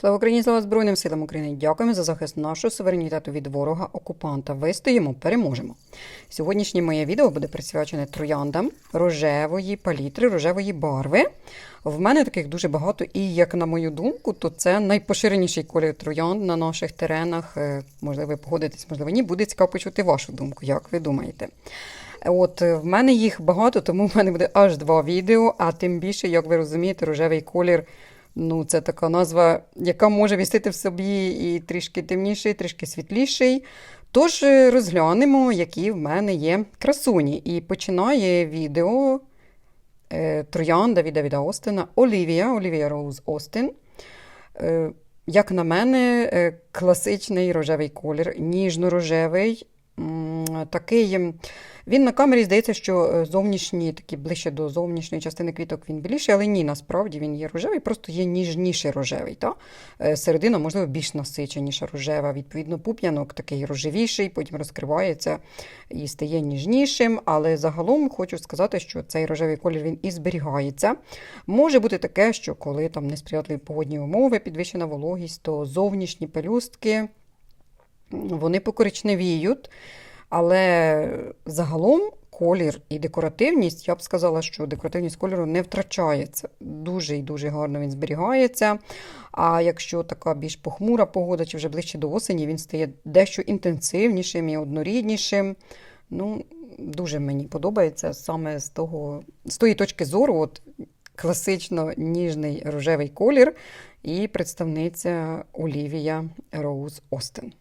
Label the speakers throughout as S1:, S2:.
S1: Слава Україні, слава Збройним силам України! Дякуємо за захист нашого суверенітету від ворога окупанта. Вистоїмо, переможемо. Сьогоднішнє моє відео буде присвячене трояндам рожевої палітри, рожевої барви. В мене таких дуже багато, і як на мою думку, то це найпоширеніший колір троянд на наших теренах. Е, Можливо, ви погодитесь, можливо, ні. Буде цікаво почути вашу думку, як ви думаєте. От е, в мене їх багато, тому в мене буде аж два відео. А тим більше, як ви розумієте, рожевий колір. Ну, це така назва, яка може містити в собі і трішки темніший, і трішки світліший. Тож е, розглянемо, які в мене є красуні. І починає відео е, троянда від Давіда Остина Олівія, Олівія Роуз Остин. Е, як на мене, е, класичний рожевий колір, ніжно-рожевий. Такий, він на камері здається, що е, зовнішній, такий ближче до зовнішньої частини квіток він біліший, але ні, насправді він є рожевий, просто є ніжніший рожевий. Та? Е, Середина, можливо, більш насиченіша рожева. Відповідно, пуп'янок такий рожевіший, потім розкривається і стає ніжнішим. Але загалом хочу сказати, що цей рожевий колір він і зберігається. Може бути таке, що коли там несприятливі погодні умови, підвищена вологість, то зовнішні пелюстки вони покоричневіють. Але загалом колір і декоративність, я б сказала, що декоративність кольору не втрачається. Дуже і дуже гарно він зберігається. А якщо така більш похмура погода, чи вже ближче до осені, він стає дещо інтенсивнішим і одноріднішим. Ну, дуже мені подобається саме з того, з тої точки зору, от класично ніжний рожевий колір і представниця Олівія Роуз Остин.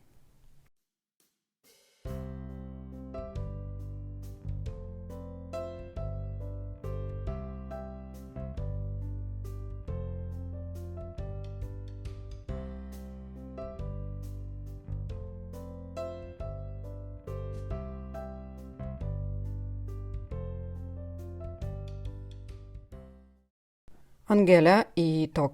S1: Ангеля і так,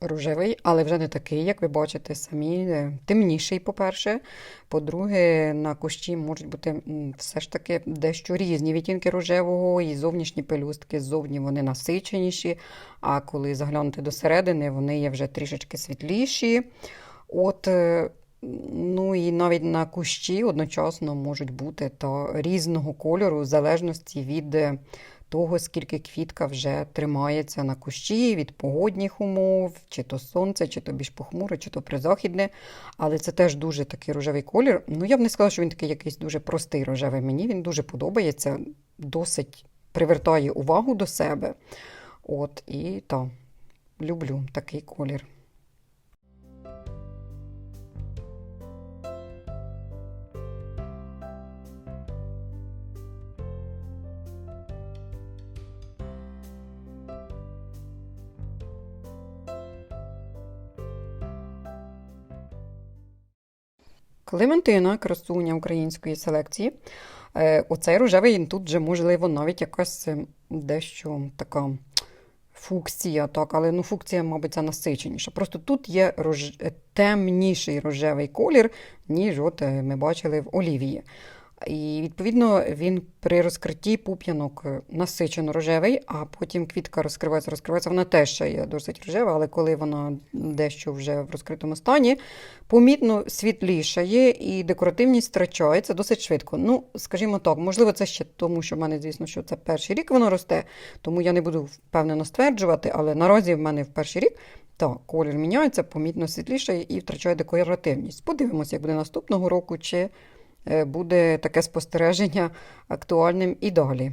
S1: рожевий, але вже не такий, як ви бачите самі. Темніший, по-перше. По-друге, на кущі можуть бути все ж таки дещо різні відтінки рожевого, і зовнішні пелюстки ззовні вони насиченіші. А коли заглянути до середини, вони є вже трішечки світліші. От, е, ну і навіть на кущі одночасно можуть бути та різного кольору, в залежності від е, того, скільки квітка вже тримається на кущі від погодних умов, чи то сонце, чи то більш похмуре, чи то призахідне. Але це теж дуже такий рожевий колір. Ну, я б не сказала, що він такий якийсь дуже простий рожевий. Мені він дуже подобається, досить привертає увагу до себе. От, і так, люблю такий колір. Клементина, красуня української селекції. Е, Оцей рожевий тут вже, можливо, навіть якась е, дещо така фукція, так, але ну, фукція, мабуть, це насиченіша. Просто тут є рож... е, темніший рожевий колір, ніж от ми бачили в олівії. І відповідно він при розкритті пуп'янок е, насичено рожевий, а потім квітка розкривається, розкривається. Вона теж ще є досить рожева, але коли вона дещо вже в розкритому стані, помітно світлішає і декоративність втрачається досить швидко. Ну, скажімо так, можливо, це ще тому, що в мене, звісно, що це перший рік воно росте, тому я не буду впевнено стверджувати, але наразі в мене в перший рік. Так, колір міняється, помітно світлішає і втрачає декоративність. Подивимося, як буде наступного року, чи буде таке спостереження актуальним і далі.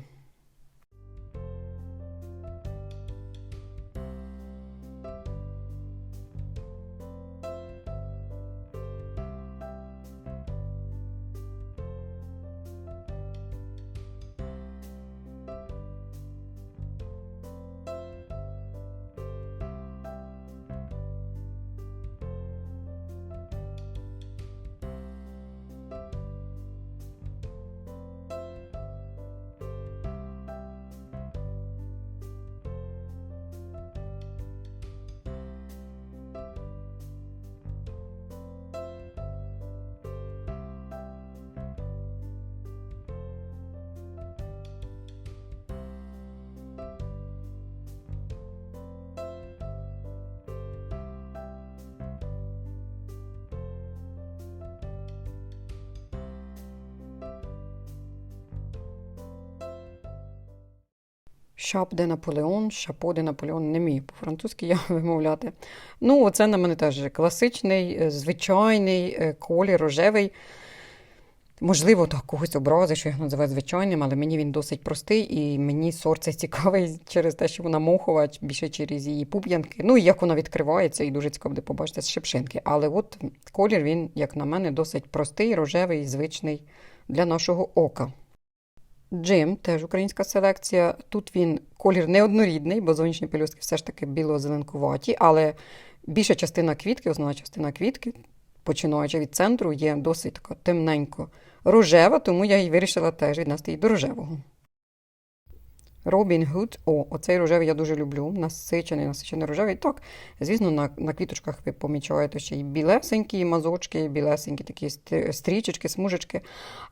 S1: Шап де Наполеон, шапо де Наполеон, не вмію по-французьки я вимовляти. Ну, оце на мене теж класичний, е, звичайний е, колір рожевий. Можливо, так когось образи, що я його називаю звичайним, але мені він досить простий, і мені сорт цей цікавий через те, що вона мохова, більше через її пуп'янки. Ну і як вона відкривається, і дуже цікаво буде побачити з шипшинки. Але от колір він, як на мене, досить простий, рожевий, звичний для нашого ока. Джим, теж українська селекція. Тут він колір неоднорідний, бо зовнішні пелюстки все ж таки біло-зеленкуваті, але більша частина квітки, основна частина квітки, починаючи від центру, є досить така темненько рожева, тому я її вирішила теж віднести її до рожевого. Робін Гуд. О, оцей рожевий я дуже люблю. Насичений, насичений рожевий. Так, звісно, на на квіточках ви помічаєте ще й білесенькі мазочки, білесенькі такі стрічечки, смужечки.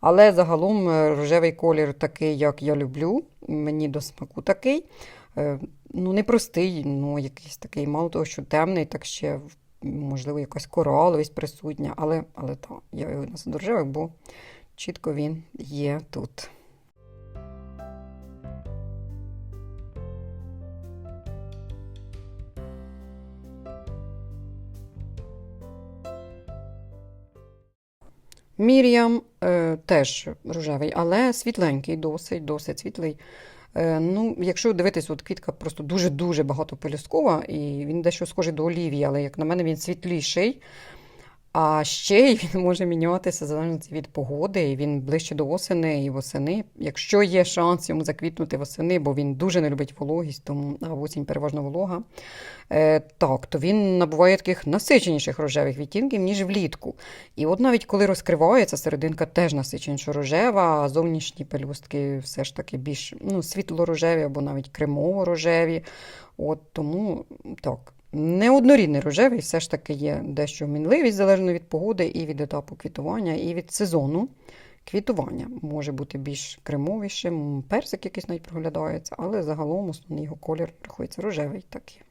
S1: Але загалом е, рожевий колір такий, як я люблю. Мені до смаку такий. Е, ну, непростий, ну, якийсь такий, мало того, що темний, так ще, можливо, якась кораловість присутня. Але але так, я його до рожевих, бо чітко він є тут. Мір'ям е, теж рожевий, але світленький, досить, досить світлий. Е, ну, Якщо дивитись, от квітка просто дуже-дуже багато пелюсткова, і він дещо схожий до олівії, але, як на мене, він світліший. А ще він може мінятися залежно від погоди, і він ближче до осени і восени. Якщо є шанс йому заквітнути восени, бо він дуже не любить вологість, тому осінь переважно волога. Е, Так, то він набуває таких насиченіших рожевих відтінків, ніж влітку. І от навіть коли розкривається, серединка теж насиченіша рожева, а зовнішні пелюстки все ж таки більш ну, світло-рожеві або навіть кремово-рожеві. От Тому так. Неоднорідний рожевий все ж таки є дещо мінливість, залежно від погоди і від етапу квітування, і від сезону квітування. Може бути більш кремовішим, персик якийсь навіть проглядається, але загалом основний його колір рахується рожевий такий.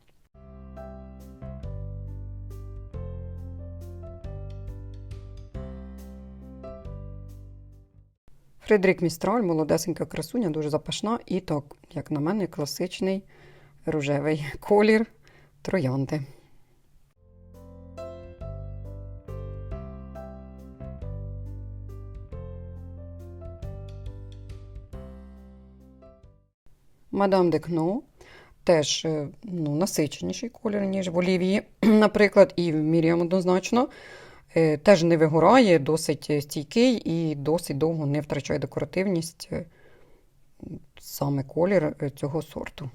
S1: Фредрік Містраль, молодесенька красуня, дуже запашна. І так, як на мене, класичний рожевий колір троянди. Мадам де Кно теж е, ну, насиченіший колір, ніж в Олівії, наприклад, і в Міріам однозначно. Е, теж не вигорає, досить стійкий і досить довго не втрачає декоративність е, саме колір цього сорту.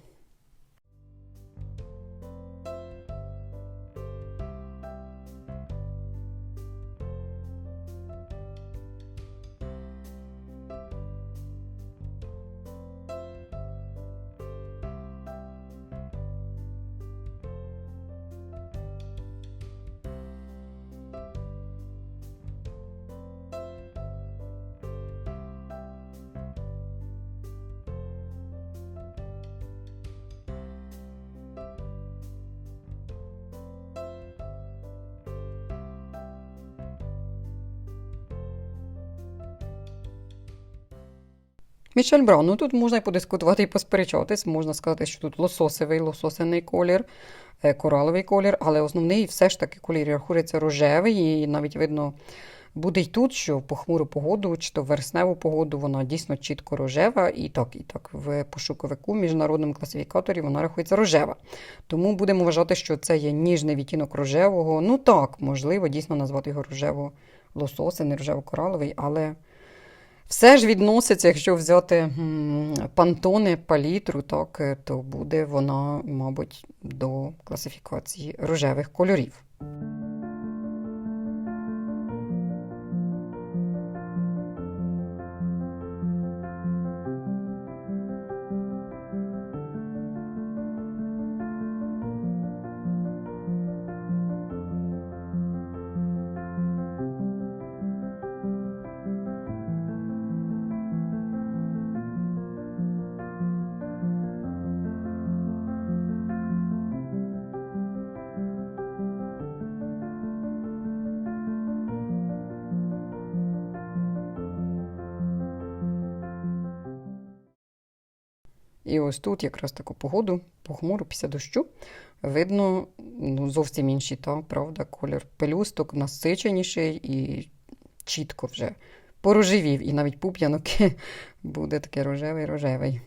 S1: Мішель Браун, ну тут можна і подискутувати і посперечатись. Можна сказати, що тут лососовий, лососений колір, е, кораловий колір, але основний все ж таки колір рахується рожевий, і навіть видно. Буде й тут, що в похмуру погоду, чи то в версневу погоду, вона дійсно чітко рожева, і так, і так, в пошуковику міжнародному класифікаторі вона рахується рожева. Тому будемо вважати, що це є ніжний відтінок рожевого. Ну так, можливо, дійсно назвати його рожево лососений, рожево-кораловий, але все ж відноситься, якщо взяти пантони, палітру, так, е, то буде вона, мабуть, до класифікації рожевих кольорів. І ось тут якраз таку погоду, похмуру після дощу, видно ну, зовсім інший, та, правда, колір пелюсток насиченіший і чітко вже порожевів. І навіть пуп'янок буде такий рожевий-рожевий.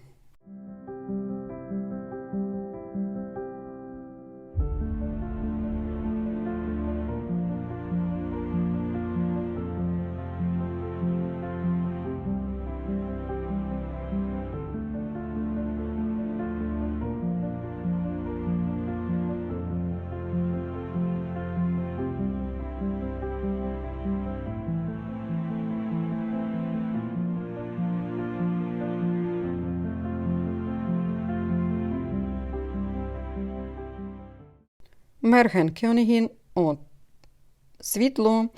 S1: Мерген от світло,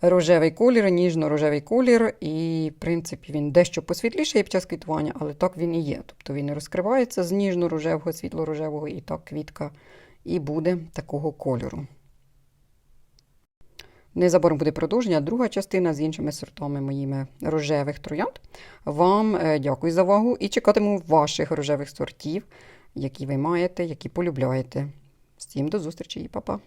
S1: рожевий колір, ніжно-рожевий колір, і, в принципі, він дещо посвітліший під час квітування, але так він і є. Тобто він розкривається з ніжно-рожевого, світло-рожевого, і так квітка і буде такого кольору. Незабаром буде продовження, друга частина з іншими сортами моїми рожевих троянд. Вам е, дякую за увагу і чекатиму ваших рожевих сортів, які ви маєте, які полюбляєте. Всім до зустрічі і па-па!